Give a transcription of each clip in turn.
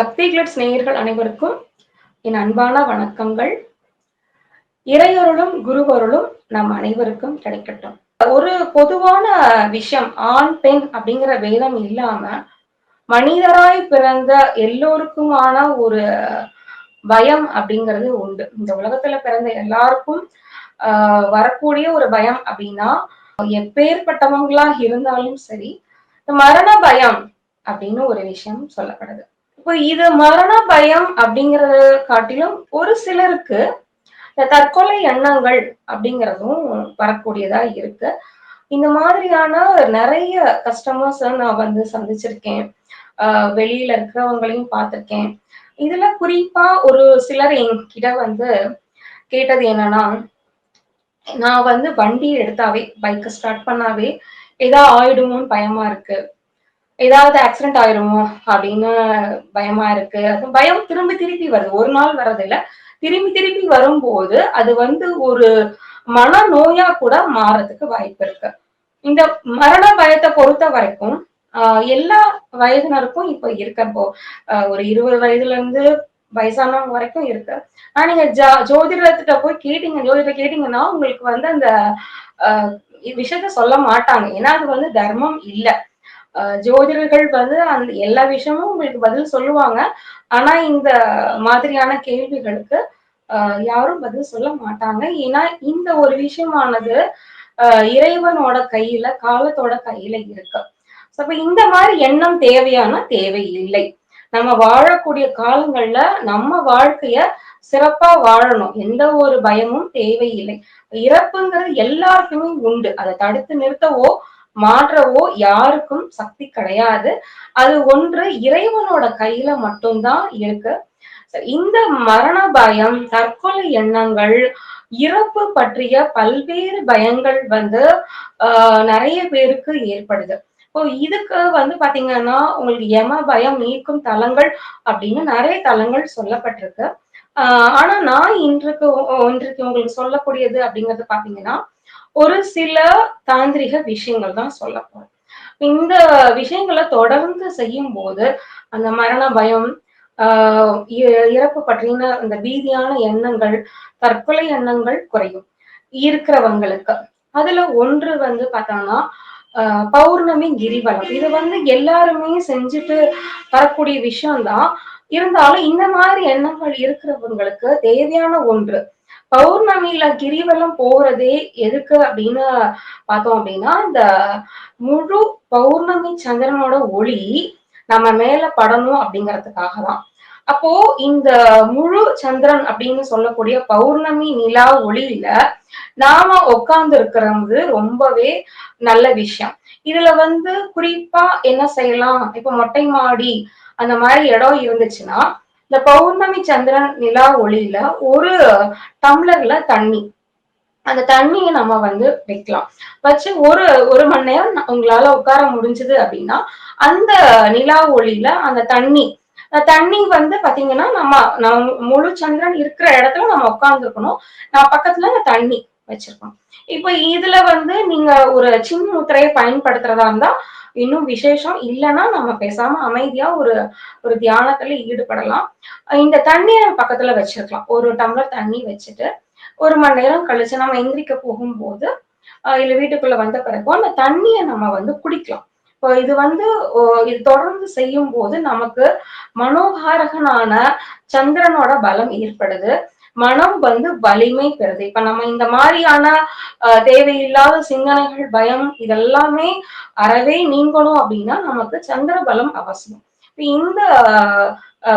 பக்தி கிளிட்ஸ் நேயர்கள் அனைவருக்கும் என் அன்பான வணக்கங்கள். இறையொருளும் குருவருளும் நம் அனைவருக்கும் கிடைக்கட்டும். ஒரு பொதுவான விஷயம் ஆண் பெண் அப்படிங்கிற வேதம் இல்லாம மனிதராய் பிறந்த எல்லோருக்குமான ஒரு பயம் அப்படிங்கிறது உண்டு. இந்த உலகத்துல பிறந்த எல்லாருக்கும் ஆஹ் வரக்கூடிய ஒரு பயம் அப்படின்னா எப்பேற்பட்டவங்களா இருந்தாலும் சரி மரண பயம் அப்படின்னு ஒரு விஷயம் சொல்லப்படுது. இப்போ இது மரண பயம் அப்படிங்கறத காட்டிலும் ஒரு சிலருக்கு இந்த தற்கொலை எண்ணங்கள் அப்படிங்கிறதும் வரக்கூடியதா இருக்கு. இந்த மாதிரியான நிறைய கஸ்டமர்ஸ் நான் வந்து சந்திச்சிருக்கேன். வெளியில இருக்கிறவங்களையும் பார்த்திருக்கேன். இதுல குறிப்பா ஒரு சிலர் என்கிட்ட வந்து கேட்டது என்னன்னா நான் வந்து வண்டி எடுத்தாவே பைக்கை ஸ்டார்ட் பண்ணாவே ஏதாவது ஆயிடுமோன்னு பயமா இருக்கு. ஏதாவது ஆக்சிடென்ட் ஆயிருமோ அப்படின்னு பயமா இருக்கு. அது பயம் திரும்பி திருப்பி வருது. ஒரு நாள் வர்றதில்ல திரும்பி திருப்பி வரும்போது அது வந்து ஒரு மனநோயா கூட மாறதுக்கு வாய்ப்பு இருக்கு. இந்த மரண பயத்தை பொறுத்த வரைக்கும் ஆஹ் எல்லா வயதினருக்கும் இப்ப இருக்கப்போ ஒரு இருபது வயதுல இருந்து வயசானவங்க வரைக்கும் இருக்கு. ஆனா நீங்க ஜா ஜோதிடத்திட்ட போய் கேட்டீங்க ஜோதிட கேட்டீங்கன்னா உங்களுக்கு வந்து அந்த ஆஹ் விஷயத்த சொல்ல மாட்டாங்க. ஏன்னா அது வந்து தர்மம் இல்லை. ஜோதிடர்கள் வந்து அந்த எல்லா விஷயமும் உங்களுக்கு பதில் சொல்லுவாங்க. ஆனா இந்த மாதிரியான கேள்விகளுக்கு யாரும் பதில் சொல்ல மாட்டாங்க. ஏன்னா இந்த ஒரு விஷயமானது இறைவனோட கையில காலத்தோட கையில இருக்கு. அப்ப இந்த மாதிரி எண்ணம் தேவையான தேவை இல்லை. நம்ம வாழக்கூடிய காலங்கள்ல நம்ம வாழ்க்கைய சிறப்பா வாழணும். எந்த ஒரு பயமும் தேவையில்லை. இறப்புங்கிறது எல்லாருக்குமே உண்டு. அதை தடுத்து நிறுத்தவோ மாற்றவோ யாருக்கும் சக்தி கிடையாது. அது ஒன்று இறைவனோட கையில மட்டும்தான் இருக்கு. இந்த மரண பயம் தற்கொலை எண்ணங்கள் இறப்பு பற்றிய பல்வேறு பயங்கள் வந்து ஆஹ் நிறைய பேருக்கு ஏற்படுது. இப்போ இதுக்கு வந்து பாத்தீங்கன்னா உங்களுக்கு யம பயம் நீக்கும் தலங்கள் அப்படின்னு நிறைய தலங்கள் சொல்லப்பட்டிருக்கு. ஆஹ் ஆனா நான் இன்றைக்கு இன்றைக்கு உங்களுக்கு சொல்லக்கூடியது அப்படிங்கிறது பாத்தீங்கன்னா ஒரு சில தாந்திரிக விஷயங்கள் தான் சொல்ல போறோம் இந்த விஷயங்களை தொடர்ந்து செய்யும் போது அந்த மரண பயம் ஆஹ் இறப்பு பற்றின அந்த பீதியான எண்ணங்கள் தற்கொலை எண்ணங்கள் குறையும் இருக்கிறவங்களுக்கு. அதுல ஒன்று வந்து பார்த்தோம்னா பௌர்ணமி கிரிவலம். இது வந்து எல்லாருமே செஞ்சுட்டு வரக்கூடிய விஷயம்தான். இருந்தாலும் இந்த மாதிரி எண்ணங்கள் இருக்கிறவங்களுக்கு தேவையான ஒன்று பௌர்ணமியில கிரிவலம் போறதே எதுக்கு அப்படின்னு பார்த்தோம் அப்படின்னா இந்த முழு பௌர்ணமி சந்திரனோட ஒளி நம்ம மேல படணும் அப்படிங்கறதுக்காக தான் அப்போ இந்த முழு சந்திரன் அப்படின்னு சொல்லக்கூடிய பௌர்ணமி நிலா ஒளியில நாம உட்கார்ந்து இருக்கிறது ரொம்பவே நல்ல விஷயம். இதுல வந்து குறிப்பா என்ன செய்யலாம்? இப்ப மொட்டை மாடி அந்த மாதிரி இடம் இருந்துச்சுன்னா இந்த பௌர்ணமி சந்திரன் நிலா ஒளியில ஒரு டம்ளர்ல தண்ணி. அந்த தண்ணியை நம்ம வந்து வைக்கலாம். வச்சு ஒரு ஒரு மணி நேரம் உங்களால உட்கார முடிஞ்சது அப்படின்னா அந்த நிலா ஒளியில அந்த தண்ணி தண்ணி வந்து பாத்தீங்கன்னா நம்ம நம்ம முழு சந்திரன் இருக்கிற இடத்துல நம்ம உட்கார்ந்துருக்கணும். நான் பக்கத்துல அந்த தண்ணி வச்சிருக்கோம். இப்ப இதுல வந்து நீங்க ஒரு சின்ன முத்திரையை பயன்படுத்துறதா இருந்தா இன்னும் விசேஷம் இல்லைன்னா நம்ம பேசாம அமைதியா ஒரு ஒரு தியானத்துல ஈடுபடலாம். இந்த தண்ணியை பக்கத்துல வச்சிருக்கலாம். ஒரு டம்ளர் தண்ணி வச்சுட்டு ஒரு மணி நேரம் கழிச்சு நம்ம எந்திரிக்க போகும்போது இல்ல வீட்டுக்குள்ள வந்த பிறகு அந்த தண்ணியை நம்ம வந்து குடிக்கலாம். இப்போ இது வந்து இது தொடர்ந்து செய்யும் போது நமக்கு மனோகாரகனான சந்திரனோட பலம் ஏற்படுது. மனம் வந்து வலிமை பெறுது. இப்ப நம்ம இந்த மாதிரியான தேவையில்லாத சிந்தனைகள் பயம் இதெல்லாமே அறவே நீங்கணும் அப்படின்னா நமக்கு சந்திர பலம் அவசியம். இந்த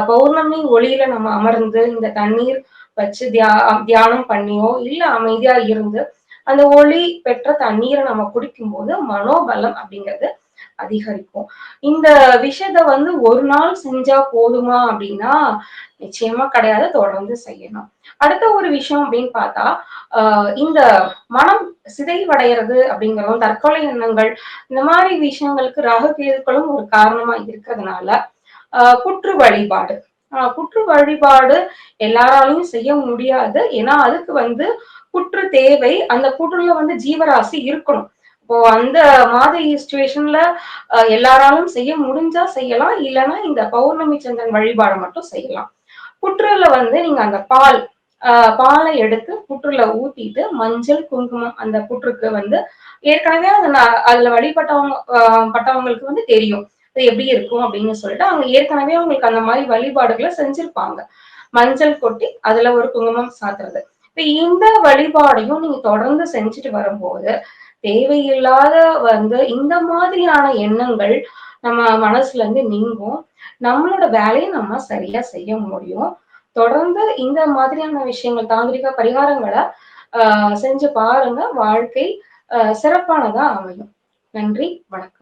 பௌர்ணமி ஒளியில நம்ம அமர்ந்து இந்த தண்ணீர் வச்சு தியா தியானம் பண்ணியோ இல்ல அமைதியா இருந்து அந்த ஒளி பெற்ற தண்ணீரை நம்ம குடிக்கும் போது மனோபலம் அப்படிங்கிறது அதிகரிக்கும். இந்த விஷயத்த வந்து ஒரு நாள் செஞ்சா போதுமா அப்படின்னா நிச்சயமா கிடையாது. தொடர்ந்து செய்யணும். அடுத்த ஒரு விஷயம் அப்படின்னு பார்த்தா ஆஹ் இந்த மனம் சிதைவடைகிறது அப்படிங்கிறதும் தற்கொலை எண்ணங்கள் இந்த மாதிரி விஷயங்களுக்கு ராகு கேதுக்களும் ஒரு காரணமா இருக்கிறதுனால ஆஹ் குற்று வழிபாடு. ஆஹ் குற்று வழிபாடு எல்லாராலையும் செய்ய முடியாது. ஏன்னா அதுக்கு வந்து குற்று தேவை. அந்த குற்றுல வந்து ஜீவராசி இருக்கணும். இப்போ அந்த மாதிரி சுச்சுவேஷன்ல எல்லாராலும் செய்ய முடிஞ்சா செய்யலாம். இல்லைன்னா இந்த பௌர்ணமி சந்திரன் வழிபாடு மட்டும் செய்யலாம். புற்றுல வந்து நீங்க அந்த பால் பாலை எடுத்து புற்றுல ஊத்திட்டு மஞ்சள் குங்குமம் அந்த புற்றுக்கு வந்து ஏற்கனவே அது அதுல வழிபட்டவங்க பட்டவங்களுக்கு வந்து தெரியும். அது எப்படி இருக்கும் அப்படின்னு சொல்லிட்டு அவங்க ஏற்கனவே அவங்களுக்கு அந்த மாதிரி வழிபாடுகளை செஞ்சிருப்பாங்க. மஞ்சள் கொட்டி அதுல ஒரு குங்குமம் சாத்துறது. இப்ப இந்த வழிபாடையும் நீங்க தொடர்ந்து செஞ்சுட்டு வரும்போது தேவையில்லாத வந்து இந்த மாதிரியான எண்ணங்கள் நம்ம மனசுல இருந்து நீங்கும். நம்மளோட வேலையை நம்ம சரியா செய்ய முடியும். தொடர்ந்து இந்த மாதிரியான விஷயங்கள் தாந்திரிக பரிகாரங்களை ஆஹ் செஞ்சு பாருங்க. வாழ்க்கை ஆஹ் சிறப்பானதா அமையும். நன்றி வணக்கம்.